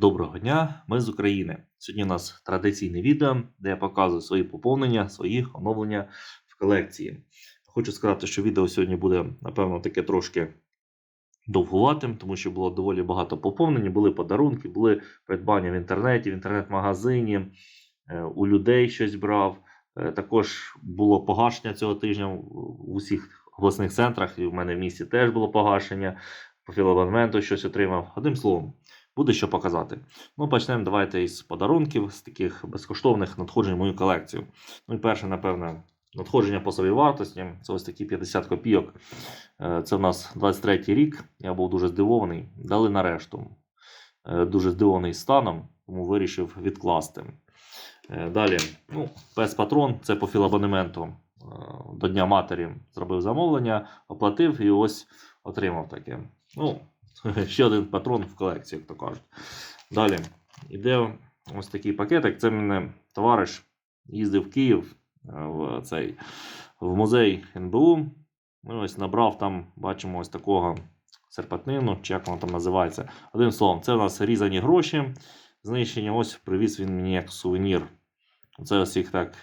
Доброго дня, ми з України. Сьогодні у нас традиційне відео, де я показую свої поповнення, свої оновлення в колекції. Хочу сказати, що відео сьогодні буде, напевно, таке трошки довгуватим, тому що було доволі багато поповнень, були подарунки, були придбання в інтернеті, в інтернет-магазині, е, у людей щось брав. Е, Також було погашення цього тижня в усіх обласних центрах, і в мене в місті теж було погашення. По філабонменту щось отримав. Одним словом, буде що показати. Ну, почнемо давайте із подарунків, з таких безкоштовних надходжень в мою колекцію. Ну і перше, напевне, надходження по собі вартості. Це ось такі 50 копійок. Е, Це в нас 23 рік. Я був дуже здивований. Дали на решту. Е, Дуже здивований станом, тому вирішив відкласти. Е, Далі, ну, пес патрон, це по філабонементу. До Дня матері зробив замовлення, оплатив і ось отримав таке. Ну, ще один патрон в колекції, як то кажуть. Далі іде ось такий пакетик. Це мене товариш їздив в Київ е, в цей в музей НБУ. Ну, ось набрав там, бачимо, ось такого серпатнину, чи як воно там називається. Одним словом, це у нас різані гроші. Знищення ось привіз він мені як сувенір. Це ось їх так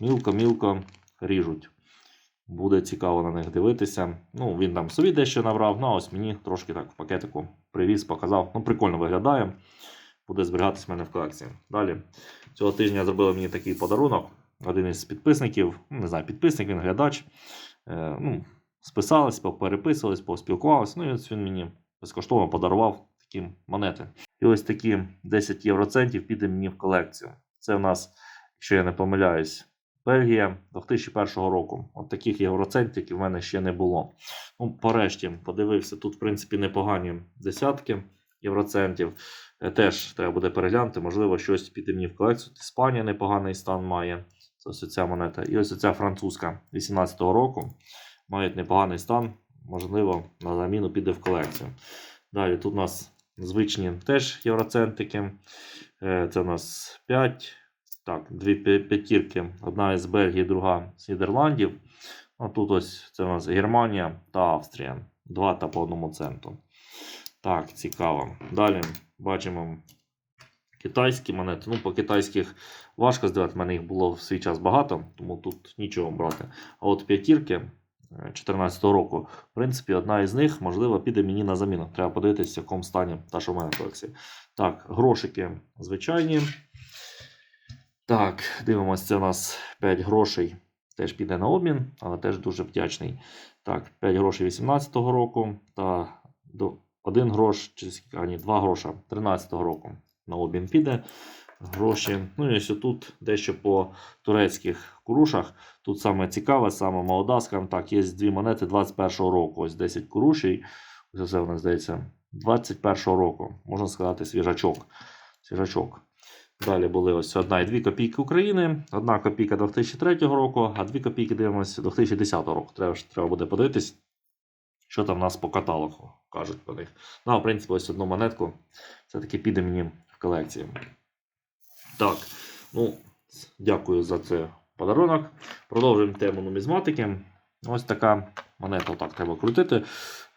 мілко-мілко ріжуть. Буде цікаво на них дивитися. Ну, він там собі дещо набрав, ну а ось мені трошки так в пакетику привіз, показав. Ну, прикольно виглядає. Буде зберігатись в мене в колекції. Далі. Цього тижня зробили мені такий подарунок. Один із підписників, ну, не знаю, підписник, він глядач. Е, ну, списались, переписувались, поспілкувалися. Ну і ось він мені безкоштовно подарував такі монети. І ось такі 10 євроцентів піде мені в колекцію. Це в нас, якщо я не помиляюсь, Бельгія 2001 року. От таких євроцентів в мене ще не було. Ну, порешті подивився, тут, в принципі, непогані десятки євроцентів. Е, Теж треба буде переглянути, можливо, щось піде мені в колекцію. Іспанія непоганий стан має. Це ось ця монета. І ось ця французька 18-го року. Мають непоганий стан. Можливо, на заміну піде в колекцію. Далі тут у нас звичні теж євроцентики. Е, Це у нас 5. Так, дві п'ятірки. Одна із Бельгії, друга з Нідерландів. А тут ось це у нас Германія та Австрія. Два та по одному центу. Так, цікаво. Далі бачимо китайські монети. Ну, по китайських важко здавати, в мене їх було в свій час багато, тому тут нічого брати. А от п'ятірки 2014 року, в принципі, одна із них, можливо, піде мені на заміну. Треба подивитися, в якому стані та, що в мене колекції. Так, грошики звичайні. Так, дивимося, це у нас 5 грошей. Теж піде на обмін, але теж дуже вдячний. Так, 5 грошей 18-го року та 1 грош, чи а ні, 2 гроша 13-го року на обмін піде. Гроші. Ну і ось тут дещо по турецьких курушах. Тут саме цікаве, саме молода, скажімо так, є дві монети 21-го року. Ось 10 курушей. Ось це в нас здається 21-го року. Можна сказати, свіжачок. свіжачок. Далі були ось 1 і 2 копійки України, 1 копійка 2003 року, а 2 копійки дивимося 2010 року. Треба, треба буде подивитись, що там в нас по каталогу кажуть по них. Ну, в принципі, ось одну монетку. Все-таки піде мені в колекцію. Так, ну, дякую за це подарунок. Продовжуємо тему нумізматики. Ось така монета, отак треба крутити.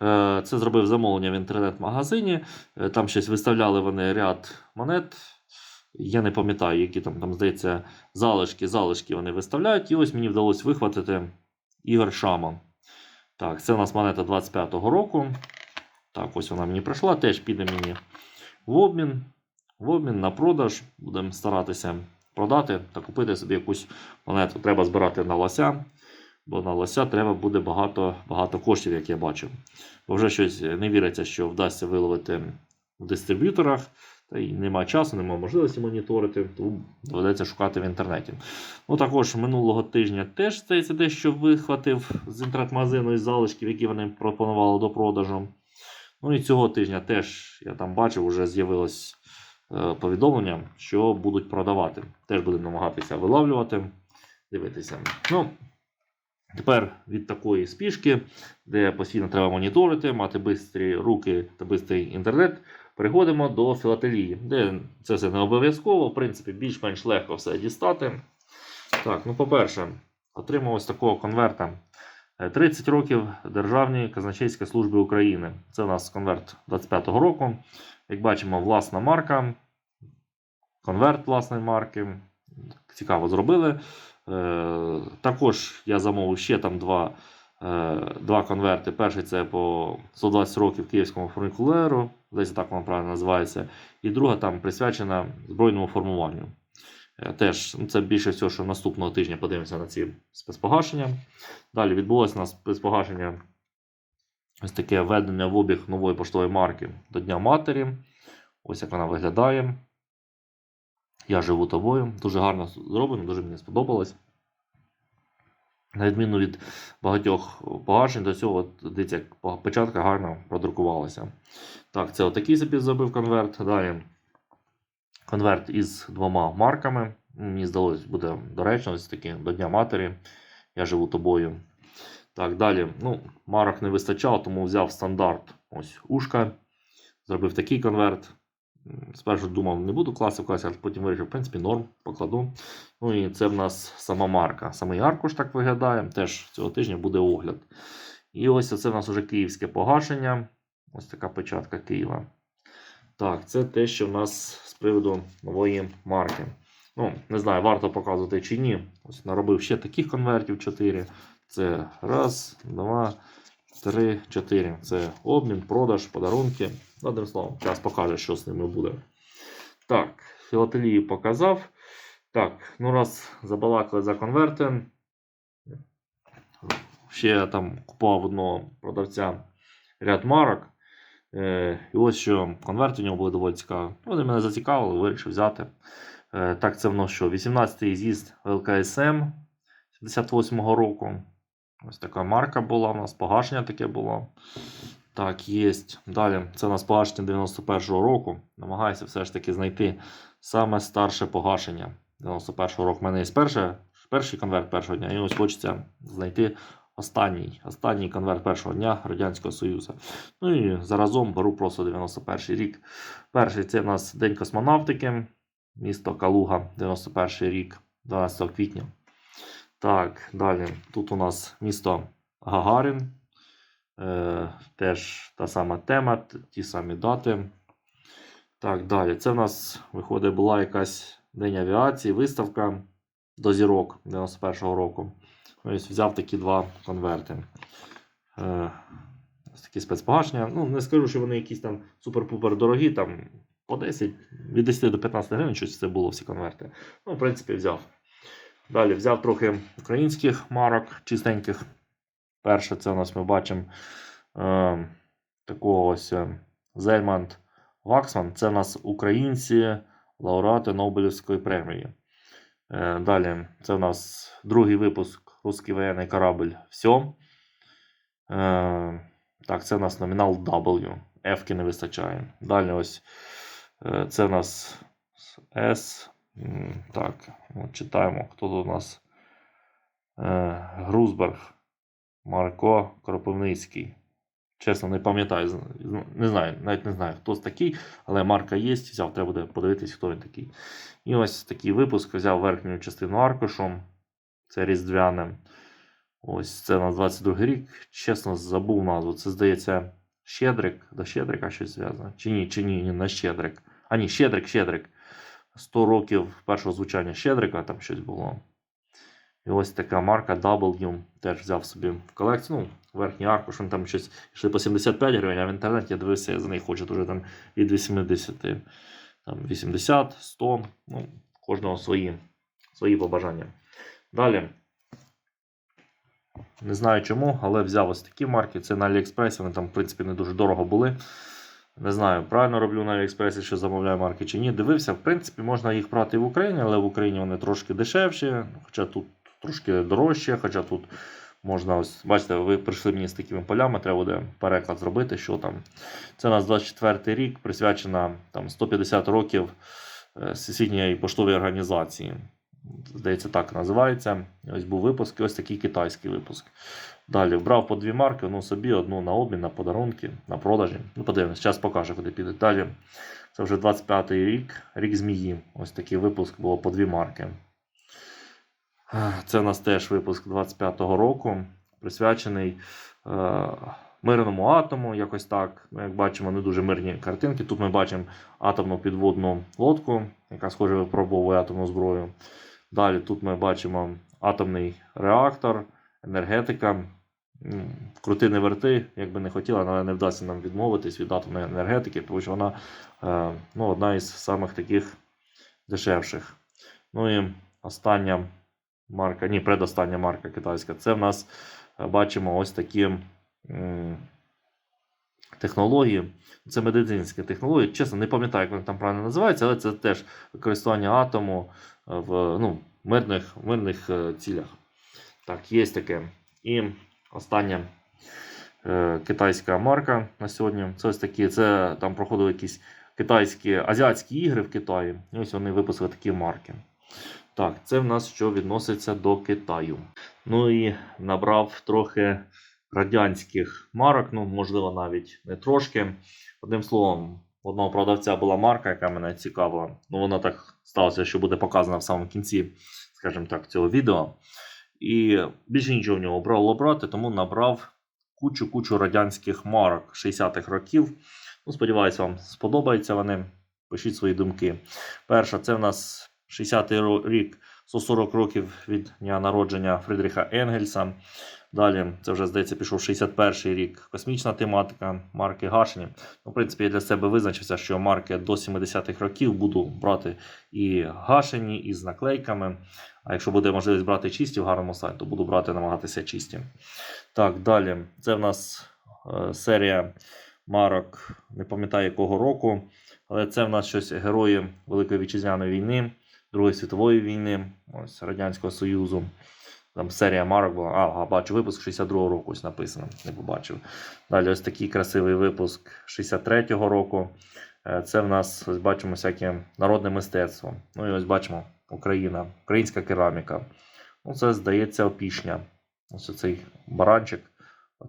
Е, Це зробив замовлення в інтернет-магазині. Е, Там щось виставляли вони ряд монет. Я не пам'ятаю, які там, там здається, залишки, залишки вони виставляють. І ось мені вдалося вихватити Ігор Шаман. Так, це у нас монета 25-го року. Так, ось вона мені прийшла, теж піде мені в обмін. В обмін на продаж. Будемо старатися продати та купити собі якусь монету. Треба збирати на лося, бо на лося треба буде багато, багато коштів, як я бачу. Бо вже щось не віриться, що вдасться виловити в дистриб'юторах. Та й немає часу, немає можливості моніторити, тому доведеться шукати в інтернеті. Ну також минулого тижня теж здається, дещо вихватив з інтернет-магазину із залишків, які вони пропонували до продажу. Ну і цього тижня теж я там бачив, вже з'явилось е, повідомлення, що будуть продавати. Теж будемо намагатися вилавлювати, дивитися. Ну, тепер від такої спішки, де постійно треба моніторити, мати бистрі руки та бистрий інтернет. Переходимо до філателії, де це все не обов'язково, в принципі, більш-менш легко все дістати. Так, ну по-перше, отримав ось такого конверта. Е, 30 років Державній казначейській службі України. Це у нас конверт 25-го року. Як бачимо, власна марка, конверт власної марки. Цікаво зробили. Е, також я замовив ще там два, е, два конверти. Перший це по 120 років київському фуникулеру, десь так воно правильно називається. І друга там присвячена збройному формуванню. Е, Теж ну, це більше всього, що наступного тижня подивимося на ці спецпогашення. Далі відбулося у нас спецпогашення ось таке введення в обіг нової поштової марки до Дня Матері. Ось як вона виглядає. Я живу тобою. Дуже гарно зроблено, дуже мені сподобалось. На відміну від багатьох погашень, до цього дивіться, як печатка гарно продрукувалася. Так, це отакий собі зробив конверт. Далі конверт із двома марками. Мені здалося, буде доречно, ось таки до Дня Матері. Я живу тобою. Так, далі. Ну, марок не вистачало, тому взяв стандарт. Ось ушка. Зробив такий конверт. Спершу думав, не буду класи вкласти, але потім вирішив, в принципі, норм, покладу. Ну і це в нас сама марка. Самий аркуш так виглядає. Теж цього тижня буде огляд. І ось це в нас вже київське погашення. Ось така печатка Києва. Так, це те, що в нас з приводу нової марки. Ну, не знаю, варто показувати чи ні. Ось наробив ще таких конвертів 4. Це раз, два, три, чотири. Це обмін, продаж, подарунки. Одним словом, час покаже, що з ними буде. Так, філателію показав. Так, ну раз забалакали за конверти. Ще я там купував одного продавця ряд марок. Е, і ось що конверти у нього були доволі цікаві. Вони мене зацікавили, вирішив взяти. Е, так, це воно що? 18-й з'їзд ЛКСМ 78-го року. Ось така марка була у нас, погашення таке було. Так, є. Далі, це у нас погашення 91-го року. Намагаюся все ж таки знайти саме старше погашення 91-го року. У мене є перше, перший конверт першого дня, і ось хочеться знайти останній, останній конверт першого дня Радянського Союзу. Ну і заразом беру просто 91 рік. Перший це у нас День космонавтики, місто Калуга, 91 рік, 12 квітня. Так, далі. Тут у нас місто Гагарин. Е, теж та сама тема, ті самі дати. Так, далі. Це в нас, виходить, була якась День авіації, виставка до зірок 91-го року. Ось взяв такі два конверти. Е, ось такі спецпогашення. Ну, не скажу, що вони якісь там супер-пупер дорогі, там по 10, від 10 до 15 гривень щось це було всі конверти. Ну, в принципі, взяв. Далі взяв трохи українських марок чистеньких. Перше, це у нас ми бачимо е, такого ось е, Зельмант Ваксман. Це у нас українці, лауреати Нобелівської премії. Е, далі, це у нас другий випуск Русський воєнний корабль. Все. Е, так, це у нас номінал W. F не вистачає. Далі ось е, це у нас S. Так, от читаємо, хто тут у нас. Е, Грузберг, Марко Кропивницький. Чесно, не пам'ятаю, не знаю, навіть не знаю, хто такий, але марка є, взяв, треба буде подивитись, хто він такий. І ось такий випуск взяв верхню частину аркушу. Це різдвяне. Ось це на 22 рік. Чесно, забув назву. Це здається Щедрик. До Щедрика щось зв'язано. Чи ні, чи ні, ні, не Щедрик. А ні, Щедрик, Щедрик. 100 років першого звучання Щедрика, там щось було. І ось така марка W теж взяв собі в колекцію. Ну, верхній аркуш, він там щось йшли по 75 гривень, а в інтернеті я дивився, я за них хочу дуже там від 80, там 80, 100. Ну, кожного свої, свої побажання. Далі. Не знаю чому, але взяв ось такі марки. Це на Аліекспресі, вони там, в принципі, не дуже дорого були. Не знаю, правильно роблю на Аліекспресі, що замовляю марки чи ні. Дивився, в принципі, можна їх брати в Україні, але в Україні вони трошки дешевші, хоча тут трошки дорожче, хоча тут можна ось, бачите, ви прийшли мені з такими полями, треба буде переклад зробити, що там. Це у нас 24 рік, присвячена там 150 років е, Всесвітньої поштової організації. Здається, так називається. Ось був випуск, і ось такий китайський випуск. Далі вбрав по дві марки, ну собі одну на обмін, на подарунки, на продажі. Ну, подивимось, час покаже, куди піде. Далі. Це вже 25-й рік, рік змії. Ось такий випуск було по дві марки. Це у нас теж випуск 25-го року, присвячений е, мирному атому, якось так. Як бачимо, не дуже мирні картинки. Тут ми бачимо атомну підводну лодку, яка схоже випробовує атомну зброю. Далі тут ми бачимо атомний реактор, енергетика. Крути не верти, як би не хотіла, але не вдасться нам відмовитись від атомної енергетики, тому що вона е, ну, одна із самих таких дешевших. Ну і остання марка, ні, предостання марка китайська. Це в нас е, бачимо ось такі технології. Це медицинські технології. Чесно, не пам'ятаю, як вони там правильно називаються, але це теж використання атому е, в ну, мирних, мирних е, цілях. Так, є таке. І остання китайська марка на сьогодні. Це ось такі, це там проходили якісь китайські азіатські ігри в Китаї. І ось вони випустили такі марки. Так, це в нас що відноситься до Китаю. Ну і набрав трохи радянських марок, ну, можливо, навіть не трошки. Одним словом, одного продавця була марка, яка мене цікавила. Ну, вона так сталося, що буде показана в самому кінці, скажімо так, цього відео. І більше нічого в нього брало брати, тому набрав кучу-кучу радянських марок 60-х років. Ну, сподіваюся, вам сподобаються вони. Пишіть свої думки. Перша, це в нас 60-й рік, 140 років від дня народження Фрідріха Енгельса. Далі, це вже здається, пішов 61-й рік. Космічна тематика, марки Гашені. Ну, в принципі, я для себе визначився, що марки до 70-х років буду брати і гашені, і з наклейками. А якщо буде можливість брати чисті в гарному стані, то буду брати намагатися чисті. Так, далі. Це в нас е, серія марок, не пам'ятаю якого року, але це в нас щось герої Великої Вітчизняної війни, Другої світової війни, ось Радянського Союзу. Там серія марок була. А, бачу, випуск 62-го року ось написано, не побачив. Далі ось такий красивий випуск 63-го року. Е, Це в нас ось бачимо всяке народне мистецтво. Ну і ось бачимо Україна, українська кераміка. Ну, це здається опішня. Ось цей баранчик.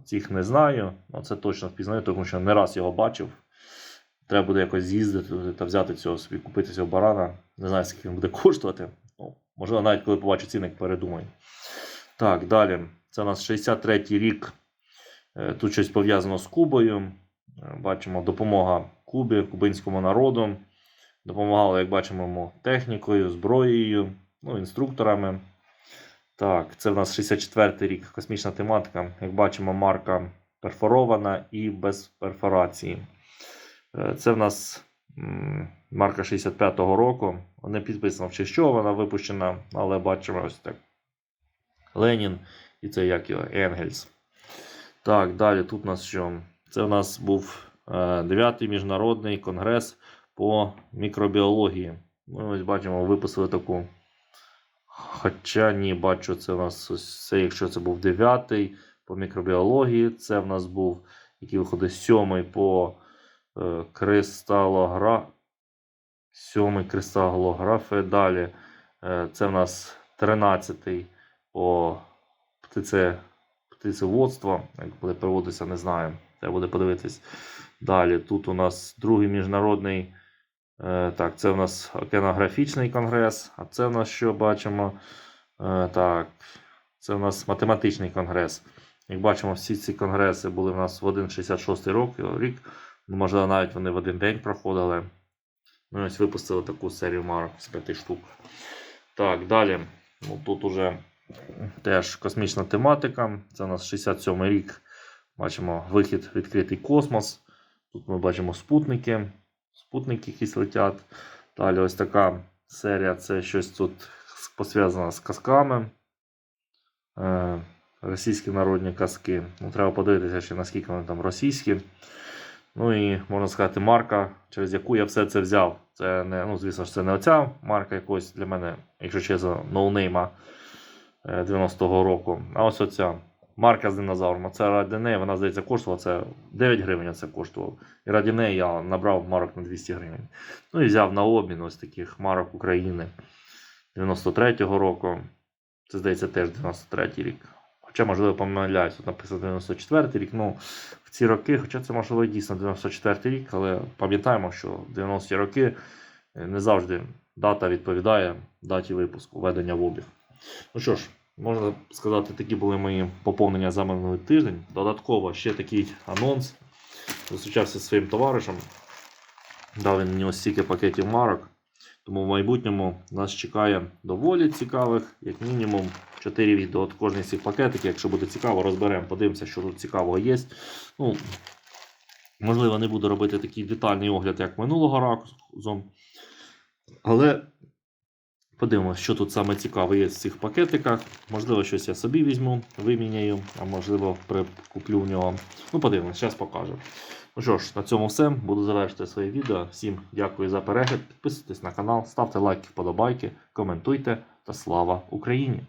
Цих не знаю, але це точно впізнаю, тому що не раз його бачив. Треба буде якось з'їздити та взяти цього собі, купити цього барана. Не знаю, скільки він буде коштувати. Ну, можливо, навіть коли побачу ціник, передумаю. Так, далі. Це у нас 63-й рік. Е, Тут щось пов'язано з Кубою. Е, Бачимо допомога Кубі, кубинському народу. Допомагали, як бачимо, технікою, зброєю, ну, інструкторами. Так, це в нас 64-й рік, космічна тематика. Як бачимо, марка перфорована і без перфорації. Е, Це в нас марка 65-го року. Не підписано в честь вона випущена, але бачимо ось так. Ленін і це як його Енгельс. Так, далі тут у нас що? Це у нас був 9-й міжнародний конгрес по мікробіології. Ми ось бачимо, виписали таку. Хоча ні, бачу, це у нас ось це, якщо це був 9-й по мікробіології, це в нас був, який виходить 7-й по е, кристалогра... 7-й кристалографи. Далі е, це в нас 13-й по птице, птицеводство. Як буде переводитися, не знаю. Треба буде подивитись. Далі тут у нас другий міжнародний. Е, так, це у нас океанографічний конгрес. А це в нас що бачимо? Е, так, це у нас математичний конгрес. Як бачимо, всі ці конгреси були в нас в 1,66 рок, рік. Ну, Можливо, навіть вони в один день проходили. Ну, ось випустили таку серію марок з 5 штук. Так, далі. Ну, тут уже теж космічна тематика. Це у нас 67 рік. Бачимо вихід відкритий космос. Тут ми бачимо спутники. Спутники якісь летять. Далі ось така серія це щось тут пов'язане з казками. Е, російські народні казки. Ну, треба подивитися, ще наскільки вони там російські. Ну і можна сказати, марка, через яку я все це взяв. Це не, ну, звісно ж, це не оця марка якось для мене, якщо чесно, ноунейма е, 90-го року. А ось оця марка з динозавром. Це ради неї, вона, здається, коштувала це 9 гривень це коштував. І раді неї я набрав марок на 200 гривень. Ну і взяв на обмін ось таких марок України 93-го року. Це, здається, теж 93-й рік. Хоча, можливо, помиляюсь, тут написано 94 рік. Ну, в ці роки, хоча це можливо дійсно 94 рік, але пам'ятаємо, що в 90-ті роки е, не завжди дата відповідає даті випуску, введення в обіг. Ну що ж, Можна сказати, такі були мої поповнення за минулий тиждень. Додатково ще такий анонс. Зустрічався зі своїм товаришем. Дав він мені ось стільки пакетів марок. Тому в майбутньому нас чекає доволі цікавих, як мінімум, 4 відео от кожний з цих пакетиків. Якщо буде цікаво, розберемо, подивимося, що тут цікавого є. Ну, можливо, не буду робити такий детальний огляд, як минулого разу. Але подивимося, що тут саме цікаве є в цих пакетиках. Можливо, щось я собі візьму, виміняю, а можливо, прикуплю в нього. Ну, подивимось, зараз покажу. Ну що ж, на цьому все. Буду завершити своє відео. Всім дякую за перегляд. Підписуйтесь на канал, ставте лайки, вподобайки, коментуйте та слава Україні!